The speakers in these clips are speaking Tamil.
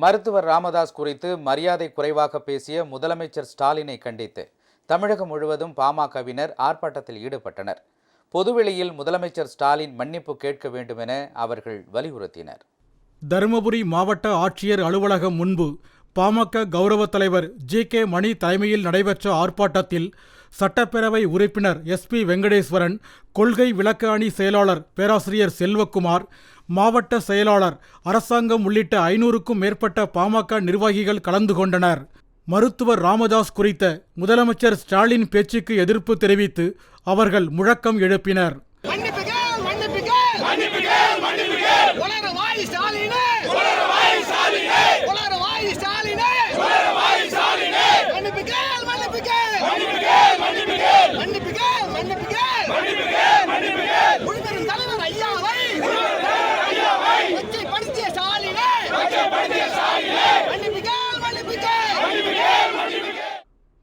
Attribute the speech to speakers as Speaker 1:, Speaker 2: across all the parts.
Speaker 1: மருத்துவர் ராமதாஸ் குறித்து மரியாதை குறைவாக பேசிய முதலமைச்சர் ஸ்டாலினை கண்டித்து தமிழகம் முழுவதும் பாமகவினர் ஆர்ப்பாட்டத்தில் ஈடுபட்டனர். பொதுவெளியில் முதலமைச்சர் ஸ்டாலின் மன்னிப்பு கேட்க வேண்டும் என அவர்கள் வலியுறுத்தினர்.
Speaker 2: தருமபுரி மாவட்ட ஆட்சியர் அலுவலகம் முன்பு பாமக கௌரவ தலைவர் ஜி கே மணி தலைமையில் நடைபெற்ற ஆர்ப்பாட்டத்தில் சட்டப்பேரவை உறுப்பினர் எஸ்பி வெங்கடேஸ்வரன் கொள்கை விளக்க அணி செயலாளர் பேராசிரியர் செல்வக்குமார் மாவட்ட செயலாளர் அரசாங்கம் உள்ளிட்ட ஐநூறுக்கும் மேற்பட்ட பாமக நிர்வாகிகள் கலந்து கொண்டனர். மருத்துவர் ராமதாஸ் குறித்த முதலமைச்சர் ஸ்டாலின் பேச்சுக்கு எதிர்ப்பு தெரிவித்து அவர்கள் முழக்கம் எழுப்பினர்.
Speaker 3: மன்னிப்புகள்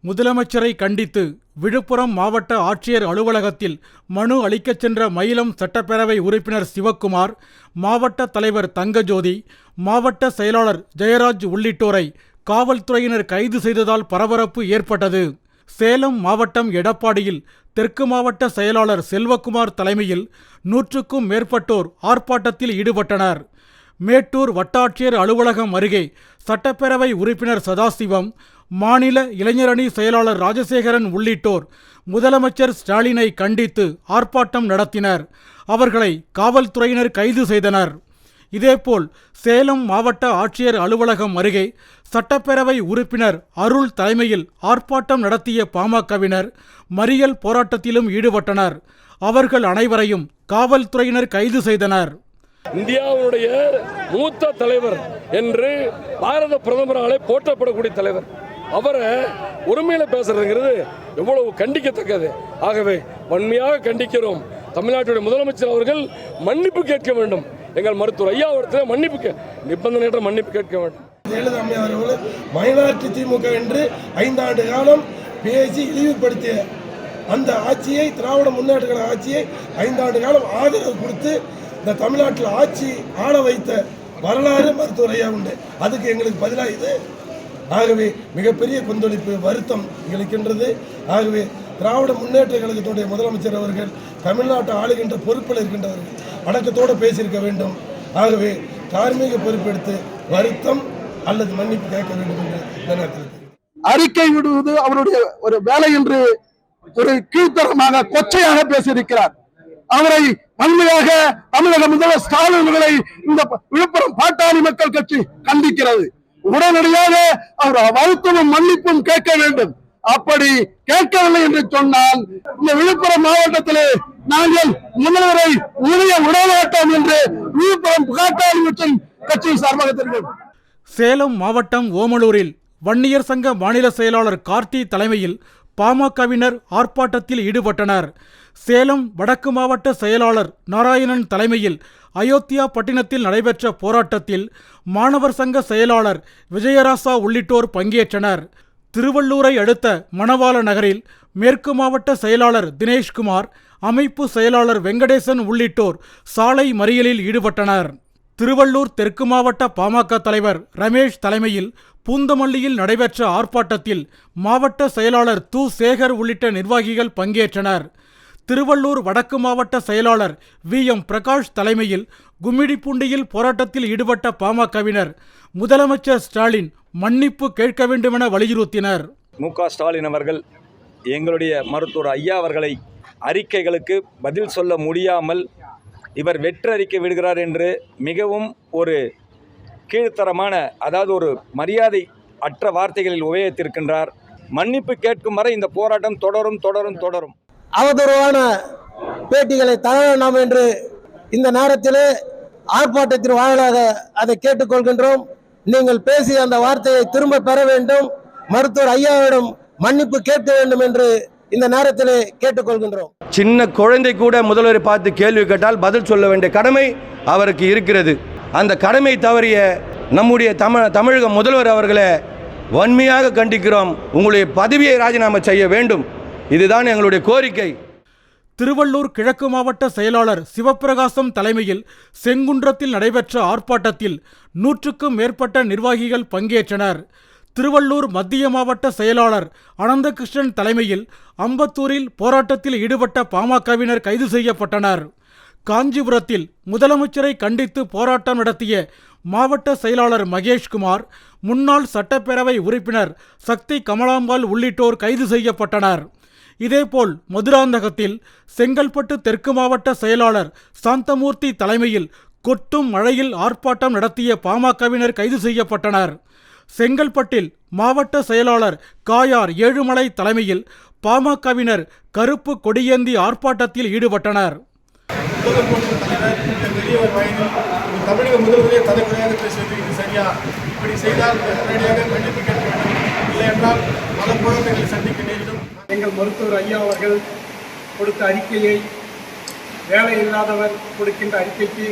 Speaker 2: முதலமைச்சரை கண்டித்து விழுப்புரம் மாவட்ட ஆட்சியர் அலுவலகத்தில் மனு அளிக்கச் சென்ற மயிலம் சட்டப்பேரவை உறுப்பினர் சிவக்குமார் மாவட்ட தலைவர் தங்கஜோதி மாவட்ட செயலாளர் ஜெயராஜ் உள்ளிட்டோரை காவல்துறையினர் கைது செய்ததால் பரபரப்பு ஏற்பட்டது. சேலம் மாவட்டம் எடப்பாடியில் தெற்கு மாவட்ட செயலாளர் செல்வக்குமார் தலைமையில் நூற்றுக்கும் மேற்பட்டோர் ஆர்ப்பாட்டத்தில் ஈடுபட்டனர். மேட்டூர் வட்டாட்சியர் அலுவலகம் அருகே சட்டப்பேரவை உறுப்பினர் சதாசிவம் மாநில இளைஞரணி செயலாளர் ராஜசேகரன் உள்ளிட்டோர் முதலமைச்சர் ஸ்டாலினை கண்டித்து ஆர்ப்பாட்டம் நடத்தினர். அவர்களை காவல்துறையினர் கைது செய்தனர். இதேபோல் சேலம் மாவட்ட ஆட்சியர் அலுவலகம் அருகே சட்டப்பேரவை உறுப்பினர் அருள் தலைமையில் ஆர்ப்பாட்டம் நடத்திய பாமகவினர் மறியல் போராட்டத்திலும் ஈடுபட்டனர். அவர்கள் அனைவரையும் காவல்துறையினர் கைது செய்தனர்.
Speaker 4: இந்தியாவுடைய மூத்த தலைவர் என்று பாரத பிரதமராலே போற்றப்படக்கூடிய தலைவர். அவரை உரிமையில பேசுறதுங்கிறது எவ்வளவு கண்டிக்கத்தக்கது. ஆகவே வன்மையாக கண்டிக்கிறோம். தமிழ்நாட்டுடைய முதலமைச்சர் அவர்கள் மன்னிப்பு கேட்க வேண்டும். எங்கள் மருத்துவர் ஐயா ஒருத்தர் மன்னிப்பு கே- நிபந்தனையற்ற மன்னிப்பு கேட்க வேண்டும்.
Speaker 5: ஜெயலலிதா அம்மையார் அவர்கள் மைனாரிட்டி திமுக என்று ஐந்தாண்டு காலம் பேசி இழிவுபடுத்திய அந்த ஆட்சியை திராவிட முன்னேற்ற கழக ஆட்சியை ஐந்தாண்டு காலம் ஆதரவு கொடுத்து இந்த தமிழ்நாட்டில் ஆட்சி ஆள வைத்த வரலாறு மருத்துவர் ஐயா உண்டு. அதுக்கு எங்களுக்கு பதிலாக இது. ஆகவே மிகப்பெரிய கொந்தளிப்பு வருத்தம் எங்களுக்கின்றது. ஆகவே திராவிட முன்னேற்ற கழகத்துடைய முதலமைச்சர் அவர்கள் தமிழ்நாட்டை ஆளுகின்ற பொறுப்பில் இருக்கின்றவர்கள். அடக்கத்தோடு பேசியிருக்க வேண்டும். ஆகவே தார்மீக பொறுப்பெடுத்து வருத்தம் அல்லது மன்னிப்பு கேட்க வேண்டும் என்று இந்த நேரத்தில்
Speaker 6: அறிக்கை விடுவது அவருடைய ஒரு வேலை என்று ஒரு கீழ்த்தரமாக கொச்சையாக பேசியிருக்கிறார். அவரை வன்மையாக தமிழக முதல்வர் ஸ்டாலின் இந்த விழுப்புரம் பாட்டாளி மக்கள் கட்சி கண்டிக்கிறது. உடனடியாக அவர் வருத்தமும் மன்னிப்பும் கேட்க வேண்டும். அப்படி கேட்கவில்லை என்று சொன்னால் இந்த விழுப்புரம் மாவட்டத்திலே நாங்கள் முதல்வரை உரிய விடமாட்டோம் என்று விழுப்புரம் புகாட்டாளிவற்றின் கட்சி சார்பாக தெரிவிக்கிறோம்.
Speaker 2: சேலம் மாவட்டம் ஓமலூரில் வன்னியர் சங்க மாநில செயலாளர் கார்த்தி தலைமையில் பாமகவினர் ஆர்ப்பாட்டத்தில் ஈடுபட்டனர். சேலம் வடக்கு மாவட்ட செயலாளர் நாராயணன் தலைமையில் அயோத்தியா பட்டினத்தில் நடைபெற்ற போராட்டத்தில் மாணவர் சங்க செயலாளர் விஜயராசா உள்ளிட்டோர் பங்கேற்றனர். திருவள்ளூரை அடுத்த மணவாள நகரில் மேற்கு மாவட்ட செயலாளர் தினேஷ்குமார் அமைப்பு செயலாளர் வெங்கடேசன் உள்ளிட்டோர் சாலை மறியலில் ஈடுபட்டனர். திருவள்ளூர் தெற்கு மாவட்ட பாமக தலைவர் ரமேஷ் தலைமையில் பூந்தமல்லியில் நடைபெற்ற ஆர்ப்பாட்டத்தில் மாவட்ட செயலாளர் து. சேகர் உள்ளிட்ட நிர்வாகிகள் பங்கேற்றனர். திருவள்ளூர் வடக்கு மாவட்ட செயலாளர் வி. எம். பிரகாஷ் தலைமையில் கும்மிடிப்பூண்டியில் போராட்டத்தில் ஈடுபட்ட பாமகவினர் முதலமைச்சர் ஸ்டாலின் மன்னிப்பு கேட்க வேண்டுமென வலியுறுத்தினர்.
Speaker 7: மு. ஸ்டாலின் அவர்கள் எங்களுடைய மருத்துவர் ஐயா அவர்களை அறிக்கைகளுக்கு பதில் சொல்ல முடியாமல் இவர் வெற்றறிக்கை விடுகிறார் என்று மிகவும் ஒரு கீழ்த்தரமான அதாவது ஒரு மரியாதை அற்ற வார்த்தைகளில் உபயோகித்திருக்கின்றார். மன்னிப்பு கேட்கும் வரை இந்த போராட்டம் தொடரும் தொடரும் தொடரும்.
Speaker 8: அவதூறான பேட்டிகளை தர வேண்டாம் என்று இந்த நேரத்திலே ஆர்ப்பாட்டத்தின் வாயிலாக அதை கேட்டுக்கொள்கின்றோம். நீங்கள் பேசிய அந்த வார்த்தையை திரும்ப பெற வேண்டும். மருத்துவர் ஐயாவிடம் மன்னிப்பு கேட்க வேண்டும் என்று இந்த நேரத்திலே கேட்டுக்கொள்கின்றோம்.
Speaker 9: சின்ன குழந்தை கூட முதல்வரை பார்த்து கேள்வி கேட்டால் பதில் சொல்ல வேண்டிய கடமை அவருக்கு இருக்கிறது. அந்த கடமை தவறிய நம்முடைய தமிழ் தமிழக முதல்வர் அவர்களை வன்மையாக கண்டிக்கிறோம். உங்களுடைய பதவியை ராஜினாமா செய்ய வேண்டும். இதுதான் எங்களுடைய கோரிக்கை.
Speaker 2: திருவள்ளூர் கிழக்கு மாவட்ட செயலாளர் சிவப்பிரகாசம் தலைமையில் செங்குன்றத்தில் நடைபெற்ற ஆர்ப்பாட்டத்தில் நூற்றுக்கும் மேற்பட்ட நிர்வாகிகள் பங்கேற்றனர். திருவள்ளூர் மத்திய மாவட்ட செயலாளர் அனந்தகிருஷ்ணன் தலைமையில் அம்பத்தூரில் போராட்டத்தில் ஈடுபட்ட பாமகவினர் கைது செய்யப்பட்டனர். காஞ்சிபுரத்தில் முதலமைச்சரை கண்டித்து போராட்டம் நடத்திய மாவட்ட செயலாளர் மகேஷ்குமார் முன்னாள் சட்டப்பேரவை உறுப்பினர் சக்தி கமலாம்பாள் உள்ளிட்டோர் கைது செய்யப்பட்டனர். இதேபோல் மதுராந்தகத்தில் செங்கல்பட்டு தெற்கு மாவட்ட செயலாளர் சாந்தமூர்த்தி தலைமையில் கொட்டும் மழையில் ஆர்ப்பாட்டம் நடத்திய பாமகவினர் கைது செய்யப்பட்டனர். செங்கல்பட்டில் மாவட்ட செயலாளர் காயார் ஏழுமலை தலைமையில் பாமகவினர் கருப்பு கொடியேந்தி ஆர்ப்பாட்டத்தில் ஈடுபட்டனர்.
Speaker 10: தமிழக முதல்வரே தலைமுறையாக பேசுவது இது சரியா? இப்படி செய்தால் உடனடியாக கண்டிப்பு கேட்க வேண்டும். இல்லை என்றால் பல குழந்தைகளை சந்திக்க நேரிடும்.
Speaker 11: எங்கள் மருத்துவர் ஐயா அவர்கள் கொடுத்த அறிக்கையை வேலை இல்லாதவர் கொடுக்கின்ற அறிக்கைக்கு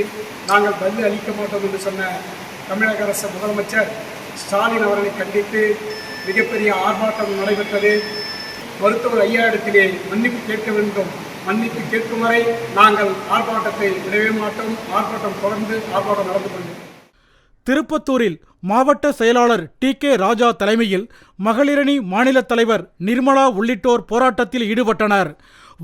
Speaker 11: நாங்கள் பதில் அளிக்க மாட்டோம் என்று சொன்ன தமிழக அரசு முதலமைச்சர் ஸ்டாலின் அவர்களை கண்டித்து மிகப்பெரிய ஆர்ப்பாட்டம் நடைபெற்றது. மருத்துவர் ஐயா இடத்திலே மன்னிப்பு கேட்க வேண்டும். மன்னிப்பு கேட்கும் வரை நாங்கள் ஆர்ப்பாட்டத்தை விடவே மாட்டோம். ஆர்ப்பாட்டம் தொடர்ந்து ஆர்ப்பாட்டம் நடந்து கொண்டிருக்கிறோம்
Speaker 2: திருப்பத்தூரில் மாவட்ட செயலாளர் டி கே ராஜா தலைமையில் மகளிரணி மாநில தலைவர் நிர்மலா உள்ளிட்டோர் போராட்டத்தில் ஈடுபட்டனர்.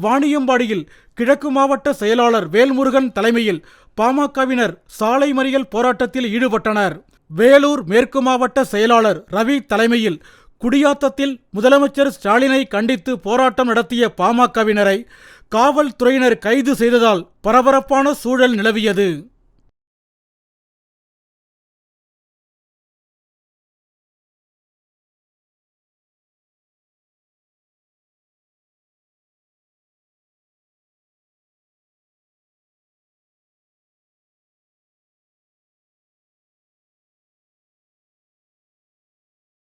Speaker 2: வாணியம்பாடியில் கிழக்கு மாவட்ட செயலாளர் வேல்முருகன் தலைமையில் பாமகவினர் சாலை மறியல் போராட்டத்தில் ஈடுபட்டனர். வேலூர் மேற்கு மாவட்ட செயலாளர் ரவி தலைமையில் குடியாத்தத்தில் முதலமைச்சர் ஸ்டாலினை கண்டித்து போராட்டம் நடத்திய பாமகவினரை காவல்துறையினர் கைது செய்ததால் பரபரப்பான சூழல் நிலவியது.